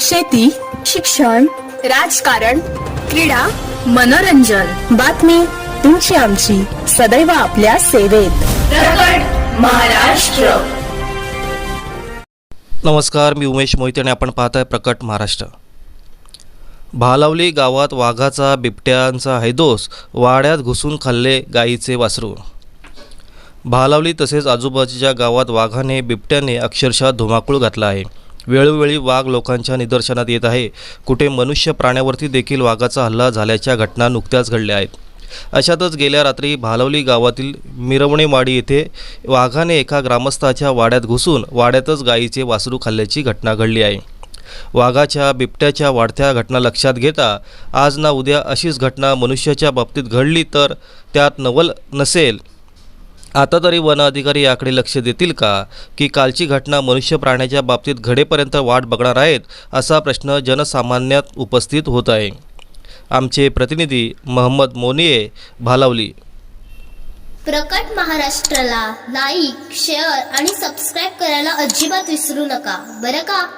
शेती शिक्षण राजकारण क्रीडा मनोरंजन. बातमी तुमची आमची. सदैव आपल्या सेवेत. प्रकट महाराष्ट्र. नमस्कार मी उमेश मोहिते आणि आपण पाहताय प्रकट महाराष्ट्र. भालावली गावात वाघाचा बिबट्यांचा हैदोस वाड्यात घुसून खाल्ले गाईचे वासरू. भालावली तसेच आजूबाजूच्या गावात वाघाने बिबट्याने अक्षरशः धुमाकूळ घातला आहे. वेळोवेळी वाघ लोकांच्या निदर्शनात येत आहे. कुठे मनुष्य प्राण्यावरती देखील वाघाचा हल्ला झाल्याच्या घटना नुकत्याच घडल्या आहेत. अशातच गेल्या रात्री भालवली गावातील मिरवणेवाडी येथे वाघाने एका ग्रामस्थाच्या वाड्यात घुसून वाड्यातच गायीचे वासरू खाल्ल्याची घटना घडली आहे. वाघाच्या बिबट्याच्या वाढत्या घटना लक्षात घेता आज ना उद्या अशीच घटना मनुष्याच्या बाबतीत घडली तर त्यात नवल नसेल. आता तरी वन अधिकारी याकडे लक्ष देतील का? की कालची घटना मनुष्य प्राण्याच्या बाबतीत घडेपर्यंत वाट बघणार आहेत असा प्रश्न जनसामान्यात उपस्थित होत आहे. आमचे प्रतिनिधी महम्मद मोनिये भालावली. प्रकट महाराष्ट्राला लाईक शेअर आणि सबस्क्राईब करायला अजिबात विसरू नका. बरं का?